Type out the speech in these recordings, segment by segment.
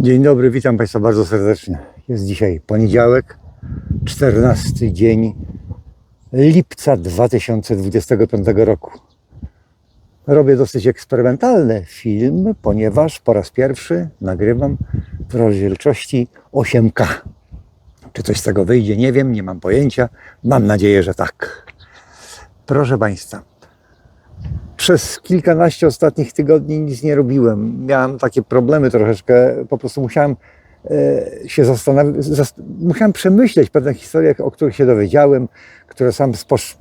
Dzień dobry, witam Państwa bardzo serdecznie. Jest dzisiaj poniedziałek, 14 dzień lipca 2025 roku. Robię dosyć eksperymentalny film, ponieważ po raz pierwszy nagrywam w rozdzielczości 8K. Czy coś z tego wyjdzie, nie wiem, nie mam pojęcia. Mam nadzieję, że tak. Proszę Państwa, przez kilkanaście ostatnich tygodni nic nie robiłem. Miałem takie problemy troszeczkę, po prostu musiałem e, się zastanowić, zas- musiałem przemyśleć pewne historie, o których się dowiedziałem, które sam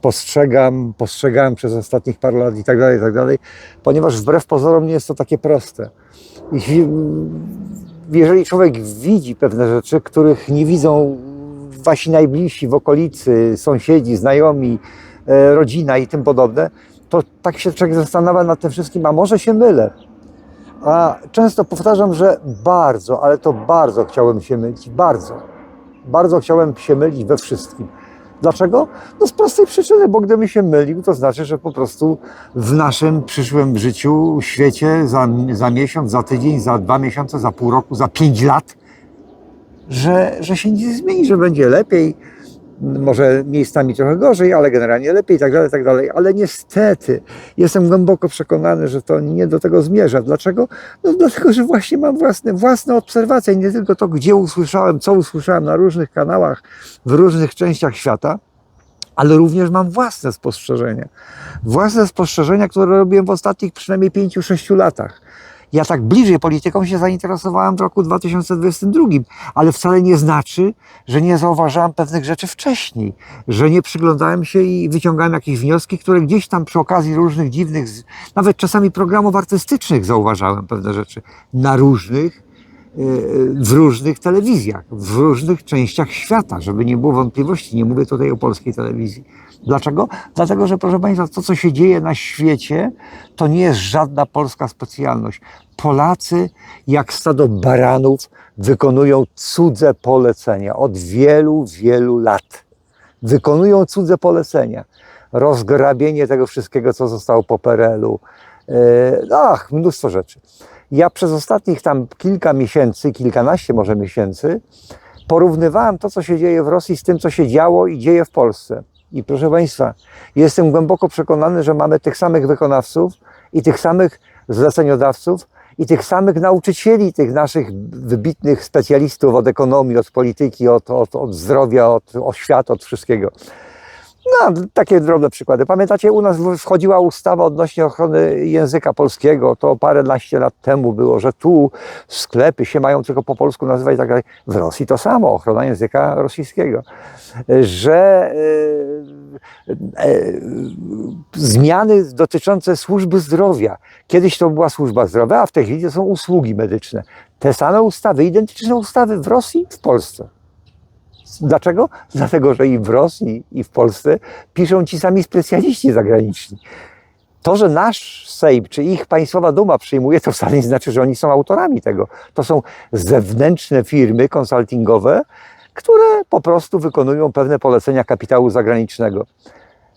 postrzegam, postrzegałem przez ostatnich parę lat i tak dalej, i tak dalej, ponieważ wbrew pozorom nie jest to takie proste. Jeżeli człowiek widzi pewne rzeczy, których nie widzą wasi najbliżsi w okolicy, sąsiedzi, znajomi, e, rodzina i tym podobne, to tak się człowiek zastanawia nad tym wszystkim, a może się mylę. A często powtarzam, że bardzo, ale to bardzo chciałem się mylić, bardzo. Bardzo chciałem się mylić we wszystkim. Dlaczego? No z prostej przyczyny, bo gdybym się mylił, to znaczy, że po prostu w naszym przyszłym życiu, świecie, za, za miesiąc, za tydzień, za dwa miesiące, za pół roku, za pięć lat, że, że się nic nie zmieni, że będzie lepiej, może miejscami trochę gorzej, ale generalnie lepiej i tak dalej, tak dalej. Ale niestety jestem głęboko przekonany, że to nie do tego zmierza. Dlaczego? No dlatego, że właśnie mam własne, własne obserwacje, nie tylko to, gdzie usłyszałem, co usłyszałem na różnych kanałach, w różnych częściach świata, ale również mam własne spostrzeżenia. Własne spostrzeżenia, które robiłem w ostatnich przynajmniej 5-6 latach. Ja tak bliżej polityką się zainteresowałem w roku 2022, ale wcale nie znaczy, że nie zauważałem pewnych rzeczy wcześniej, że nie przyglądałem się i wyciągałem jakieś wnioski, które gdzieś tam przy okazji różnych dziwnych, nawet czasami programów artystycznych zauważałem pewne rzeczy na różnych, e, w różnych telewizjach, w różnych częściach świata, żeby nie było wątpliwości. Nie mówię tutaj o polskiej telewizji. Dlaczego? Dlatego, że proszę Państwa, to co się dzieje na świecie, to nie jest żadna polska specjalność. Polacy, jak stado baranów, wykonują cudze polecenia od wielu, wielu lat. Wykonują cudze polecenia. Rozgrabienie tego wszystkiego, co zostało po PRL-u. Yy, Ach, mnóstwo rzeczy. Ja przez ostatnich tam kilka miesięcy, kilkanaście może miesięcy, porównywałem to, co się dzieje w Rosji z tym, co się działo i dzieje w Polsce. I proszę Państwa, jestem głęboko przekonany, że mamy tych samych wykonawców i tych samych zleceniodawców i tych samych nauczycieli, tych naszych wybitnych specjalistów od ekonomii, od polityki, od, od, od zdrowia, od oświaty, od wszystkiego. No, takie drobne przykłady. Pamiętacie, u nas wchodziła ustawa odnośnie ochrony języka polskiego. To paręnaście lat temu było, że tu sklepy się mają tylko po polsku nazywać i tak dalej. W Rosji to samo, ochrona języka rosyjskiego. Że e, e, zmiany dotyczące służby zdrowia. Kiedyś to była służba zdrowia, a w tej chwili to są usługi medyczne. Te same ustawy, identyczne ustawy w Rosji, w Polsce. Dlaczego? Dlatego, że i w Rosji, i w Polsce piszą ci sami specjaliści zagraniczni. To, że nasz Sejm, czy ich Państwowa Duma przyjmuje, to wcale nie znaczy, że oni są autorami tego. To są zewnętrzne firmy konsultingowe, które po prostu wykonują pewne polecenia kapitału zagranicznego.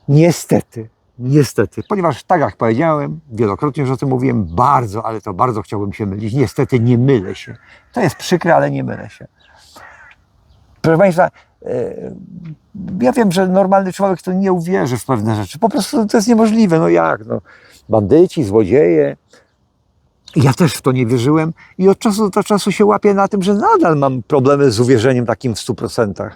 Niestety, niestety, ponieważ tak jak powiedziałem, wielokrotnie już o tym mówiłem, bardzo, ale to bardzo chciałbym się mylić. Niestety nie mylę się. To jest przykre, ale nie mylę się. Proszę Państwa, e, ja wiem, że normalny człowiek to nie uwierzy w pewne rzeczy. Po prostu to jest niemożliwe. No jak? No, bandyci, złodzieje. Ja też w to nie wierzyłem i od czasu do czasu się łapię na tym, że nadal mam problemy z uwierzeniem takim w 100%.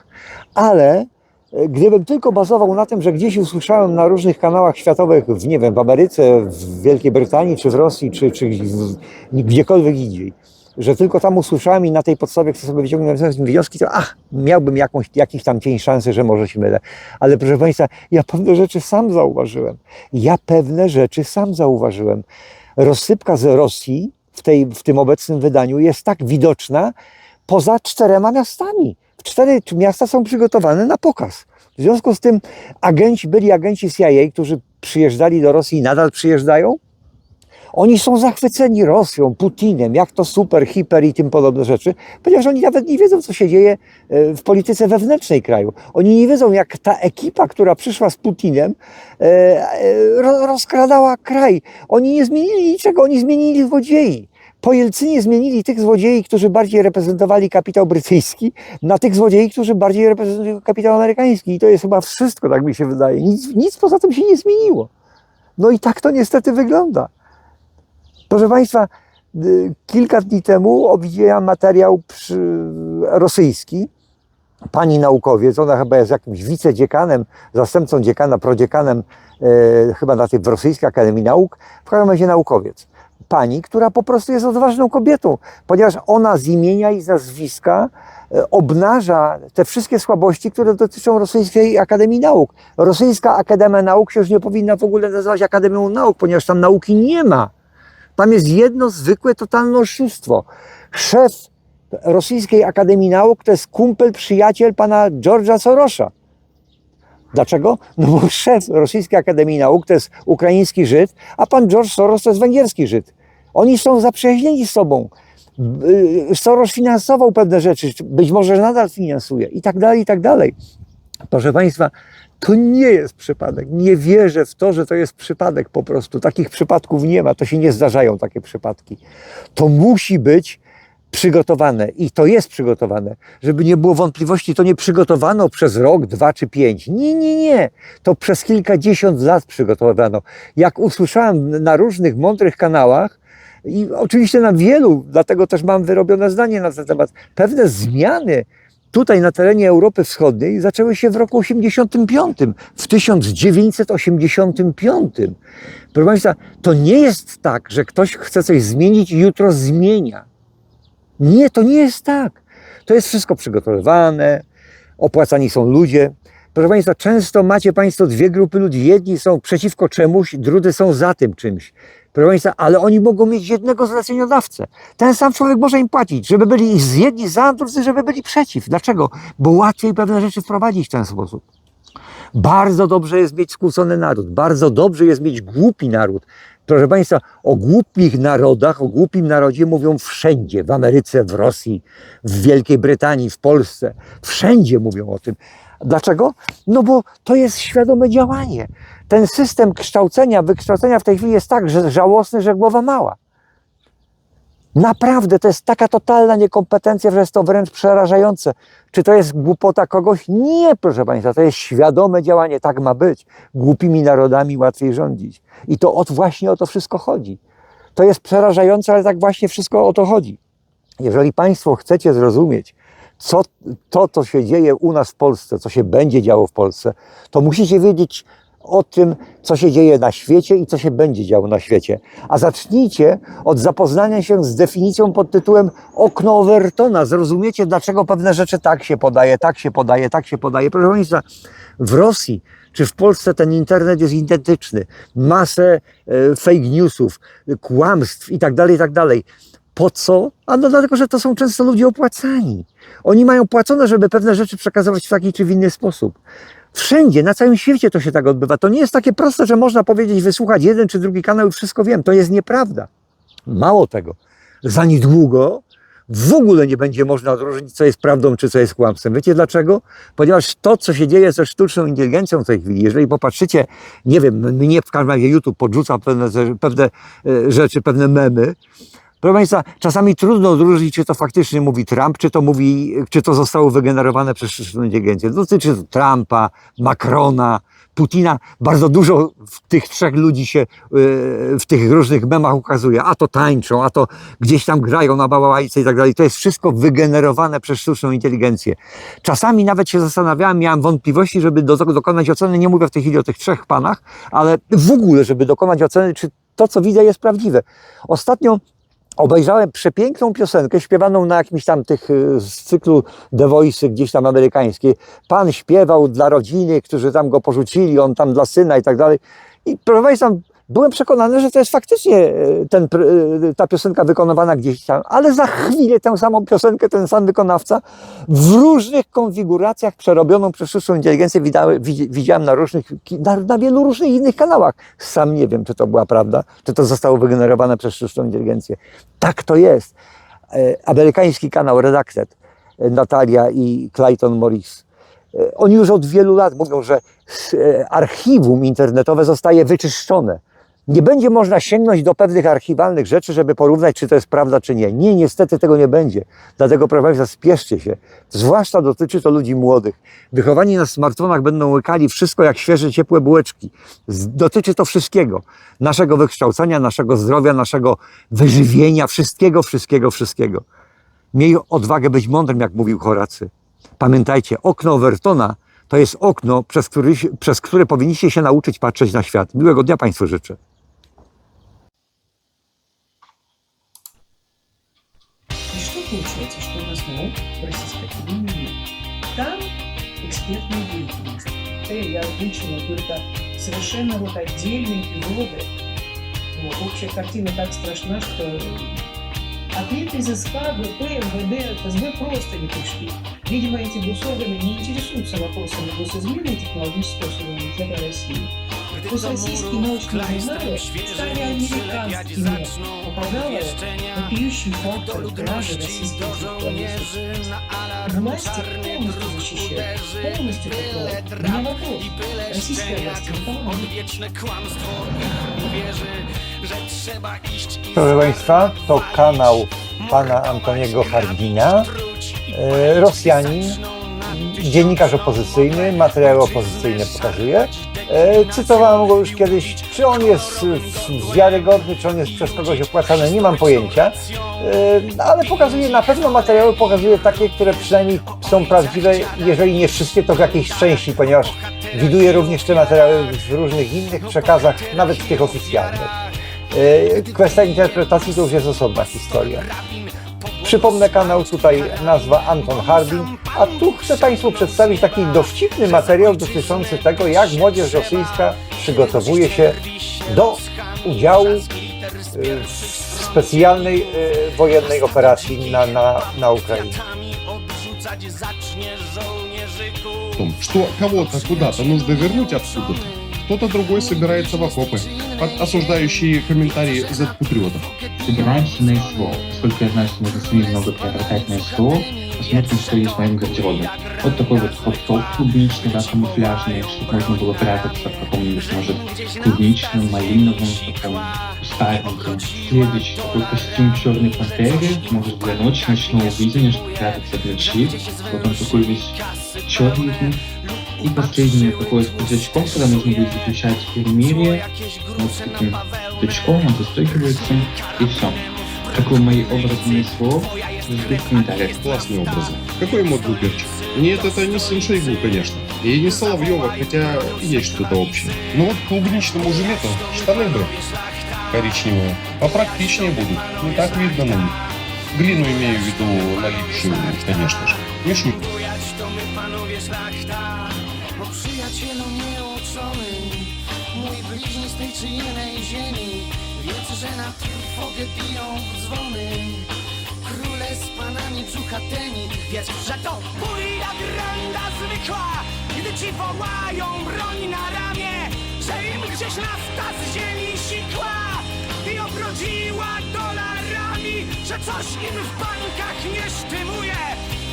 Ale e, gdybym tylko bazował na tym, że gdzieś usłyszałem na różnych kanałach światowych, w, nie wiem, w Ameryce, w Wielkiej Brytanii, czy w Rosji, czy, czy w- gdziekolwiek indziej, że tylko tam usłyszałem i na tej podstawie chcę sobie wyciągnąć wnioski, to ach, miałbym jakąś, jakiś tam cień szansy, że może się mylę. Ale proszę Państwa, ja pewne rzeczy sam zauważyłem. Ja pewne rzeczy sam zauważyłem. Rozsypka z Rosji w, tej, w tym obecnym wydaniu jest tak widoczna poza czterema miastami. Cztery miasta są przygotowane na pokaz. W związku z tym agenci, byli agenci CIA, którzy przyjeżdżali do Rosji i nadal przyjeżdżają, oni są zachwyceni Rosją, Putinem, jak to super, hiper i tym podobne rzeczy, ponieważ oni nawet nie wiedzą, co się dzieje e, w polityce wewnętrznej kraju. Oni nie wiedzą, jak ta ekipa, która przyszła z Putinem, e, e, ro- rozkradała kraj. Oni nie zmienili niczego, oni zmienili złodziei. Po Jelcynie zmienili tych złodziei, którzy bardziej reprezentowali kapitał brytyjski, na tych złodziei, którzy bardziej reprezentują kapitał amerykański. I to jest chyba wszystko, tak mi się wydaje. Nic, nic poza tym się nie zmieniło. No i tak to niestety wygląda. Proszę Państwa, y, kilka dni temu widziałem materiał rosyjski. Pani naukowiec, ona chyba jest jakimś wicedzekanem, zastępcą dziekana, prodziekanem, e, chyba na tej w Rosyjskiej Akademii Nauk, w każdym razie naukowiec. Pani, która po prostu jest odważną kobietą, ponieważ ona z imienia i z nazwiska e, obnaża te wszystkie słabości, które dotyczą Rosyjskiej Akademii Nauk. Rosyjska Akademia Nauk się już nie powinna w ogóle nazywać Akademią Nauk, ponieważ tam nauki nie ma. Tam jest jedno zwykłe, totalne oszustwo. Szef Rosyjskiej Akademii Nauk to jest kumpel, przyjaciel pana George'a Sorosza. Dlaczego? No bo szef Rosyjskiej Akademii Nauk to jest ukraiński Żyd, a pan George Soros to jest węgierski Żyd. Oni są zaprzyjaźnieni z sobą. Y, Soros finansował pewne rzeczy, być może nadal finansuje i tak dalej, i tak dalej. Proszę Państwa, to nie jest przypadek. Nie wierzę w to, że to jest przypadek po prostu. Takich przypadków nie ma, to się nie zdarzają takie przypadki. To musi być przygotowane i to jest przygotowane. Żeby nie było wątpliwości, to nie przygotowano przez rok, dwa czy pięć. Nie, nie, nie. To przez kilkadziesiąt lat przygotowano. Jak usłyszałem na różnych mądrych kanałach, i oczywiście na wielu, dlatego też mam wyrobione zdanie na ten temat, pewne zmiany tutaj na terenie Europy Wschodniej zaczęły się w roku 85, w 1985. Proszę Państwa, to nie jest tak, że ktoś chce coś zmienić i jutro zmienia. Nie, to nie jest tak. To jest wszystko przygotowywane, opłacani są ludzie. Proszę Państwa, często macie Państwo dwie grupy ludzi. Jedni są przeciwko czemuś, drudzy są za tym czymś. Proszę Państwa, ale oni mogą mieć jednego zleceniodawcę. Ten sam człowiek może im płacić, żeby byli z jedni za, drudzy, żeby byli przeciw. Dlaczego? Bo łatwiej pewne rzeczy wprowadzić w ten sposób. Bardzo dobrze jest mieć skłócony naród, bardzo dobrze jest mieć głupi naród. Proszę Państwa, o głupich narodach, o głupim narodzie mówią wszędzie, w Ameryce, w Rosji, w Wielkiej Brytanii, w Polsce. Wszędzie mówią o tym. Dlaczego? No bo to jest świadome działanie. Ten system kształcenia, wykształcenia w tej chwili jest tak że żałosny, że głowa mała. Naprawdę to jest taka totalna niekompetencja, że jest to wręcz przerażające. Czy to jest głupota kogoś? Nie, proszę Państwa, to jest świadome działanie, tak ma być. Głupimi narodami łatwiej rządzić. I to od, właśnie o to wszystko chodzi. To jest przerażające, ale tak właśnie wszystko o to chodzi. Jeżeli Państwo chcecie zrozumieć, co to, co się dzieje u nas w Polsce, co się będzie działo w Polsce, to musicie wiedzieć o tym, co się dzieje na świecie i co się będzie działo na świecie. A zacznijcie od zapoznania się z definicją pod tytułem okno Overtona. Zrozumiecie, dlaczego pewne rzeczy tak się podaje, tak się podaje, tak się podaje. Proszę Państwa, w Rosji czy w Polsce ten internet jest identyczny. Masę e, fake newsów, kłamstw i tak dalej, i tak dalej. Po co? A no dlatego, że to są często ludzie opłacani. Oni mają płacone, żeby pewne rzeczy przekazywać w taki czy w inny sposób. Wszędzie, na całym świecie to się tak odbywa. To nie jest takie proste, że można powiedzieć, wysłuchać jeden czy drugi kanał i wszystko wiem. To jest nieprawda. Mało tego. Za niedługo w ogóle nie będzie można odróżnić, co jest prawdą, czy co jest kłamstwem. Wiecie dlaczego? Ponieważ to, co się dzieje ze sztuczną inteligencją w tej chwili, jeżeli popatrzycie, nie wiem, mnie w każdym razie YouTube podrzuca pewne, pewne e, rzeczy, pewne memy, Proszę Państwa, czasami trudno odróżnić, czy to faktycznie mówi Trump, czy to mówi, czy to zostało wygenerowane przez sztuczną inteligencję. Dotyczy to Trumpa, Macrona, Putina. Bardzo dużo w tych trzech ludzi się yy, w tych różnych memach ukazuje. A to tańczą, a to gdzieś tam grają na bałałajce i tak dalej. To jest wszystko wygenerowane przez sztuczną inteligencję. Czasami nawet się zastanawiałem, miałem wątpliwości, żeby do, dokonać oceny, nie mówię w tej chwili o tych trzech panach, ale w ogóle, żeby dokonać oceny, czy to, co widzę, jest prawdziwe. Ostatnio obejrzałem przepiękną piosenkę śpiewaną na jakimś tam tych y, z cyklu The Voice gdzieś tam amerykańskiej. Pan śpiewał dla rodziny, którzy tam go porzucili, on tam dla syna i tak dalej. I proszę Państwa, byłem przekonany, że to jest faktycznie e, ten, e, ta piosenka wykonywana gdzieś tam, ale za chwilę tę samą piosenkę, ten sam wykonawca w różnych konfiguracjach przerobioną przez sztuczną inteligencję widziałem na, różnych, na, na wielu różnych innych kanałach. Sam nie wiem, czy to była prawda, czy to zostało wygenerowane przez sztuczną inteligencję. Tak to jest. E, amerykański kanał Redacted, Natalia i Clayton Morris. Oni już od wielu lat mówią, że archiwum internetowe zostaje wyczyszczone Nie będzie można sięgnąć do pewnych archiwalnych rzeczy, żeby porównać, czy to jest prawda, czy nie. Nie, niestety tego nie będzie. Dlatego, proszę Państwa, spieszcie się. Zwłaszcza dotyczy to ludzi młodych. Wychowani na smartfonach będą łykali wszystko jak świeże, ciepłe bułeczki. Dotyczy to wszystkiego. Naszego wykształcenia, naszego zdrowia, naszego wyżywienia, wszystkiego, wszystkiego, wszystkiego. Miej odwagę być mądrym, jak mówił Horacy. Pamiętajcie, okno Overtona to jest okno, przez, który, przez które powinniście się nauczyć patrzeć na świat. Miłego dnia Państwu życzę. Выучила только совершенно вот отдельные эпизоды. Вот, общая картина так страшна, что ответы из СК, ГП, МВД, ФСБ просто не пришли. Видимо, эти госорганы не интересуются вопросами госизмены и технологического суверенитета России. Rosyjski naucznik Majer stawia amerykański mier. Obawiałem, pijusi fotel graży rosyjskich żołnierzy. Власти полностью защищают, полностью покроют. Не Proszę Państwa, to kanał pana Antoniego Hardina, e, Rosjanin, dziennikarz opozycyjny, materiały opozycyjne pokazuje. E, Cytowałem go już kiedyś, czy on jest wiarygodny, czy on jest przez kogoś opłacany, nie mam pojęcia, E, ale pokazuje, na pewno materiały pokazuje takie, które przynajmniej są prawdziwe, jeżeli nie wszystkie, to w jakiejś części, ponieważ widuje również te materiały w różnych innych przekazach, nawet w tych oficjalnych. E, Kwestia interpretacji to już jest osobna historia. Przypomnę kanał tutaj nazwa Anton Harbin, a tu chcę Państwu przedstawić taki dowcipny materiał dotyczący tego, jak młodzież rosyjska przygotowuje się do udziału e, w specjalnej e, wojennej operacji na, na, na Ukrainie. том, что кого-то куда-то нужно вернуть отсюда, Кто-то другой собирается в окопы под осуждающие комментарии Z-патриотов. собираемся на СВО. Поскольку я знаю, что нужно самим много приобретать на СВО, посмотрим, что есть в моем гардеробе. Вот такой вот фотоп клубничный, да, камуфляжный, чтобы можно было прятаться в каком-нибудь, может, клубничном, малиновом, таком стареньком. Следующий такой костюм черной пантеры, может, для ночи ночного видения, чтобы прятаться от ночи. Вот он такой весь черненький. И последнее такое с крючком, когда нужно будет заключать перемирие. Вот с таким крючком он застегивается, и все. Какой мои образы на СВО, жду в комментариях. Классные образы. Какой модный перчик. Нет, это не сын Шойгу, конечно. И не Соловьева, хотя есть что-то общее. Ну вот клубничному жилету штаны бы коричневые попрактичнее будут. Не так видно на них. Глину имею в виду налипшую, конечно же. Не шутка. O przyjacielu nieuczony Mój bliźni z tej czy innej ziemi Wiedz, że na trwogę biją dzwony. Króle z panami brzuchatymi Wiedz, że to buja granda zwykła Gdy ci wołają broń na ramię Że im gdzieś nafta z ziemi sikła I obrodziła dolarami Że coś im w bankach nie sztymuje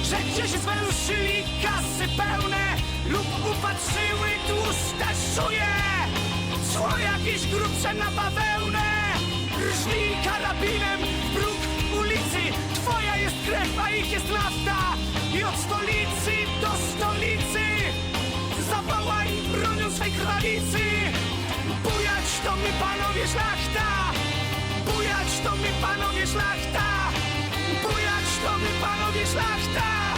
Że gdzieś zwęszyli kasy pełne Lub upatrzyły tłuste szuje Szło jakieś grubsze na bawełnę. Rżnij karabinem w próg ulicy. Twoja jest krew, a ich jest nafta. I od stolicy do stolicy. Zawołaj bronią swej krwawicy. Bujać to my panowie szlachta. Bujać to my panowie szlachta. Bujać to my panowie szlachta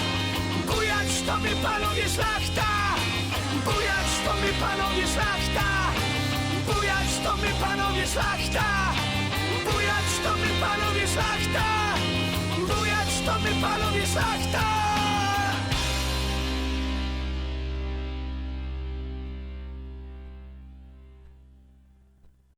Bujać to my panowie szlachta! Bujać to my panowie szlachta! Bujać to my panowie szlachta! Bujać to my panowie szlachta! Bujać to my panowie szlachta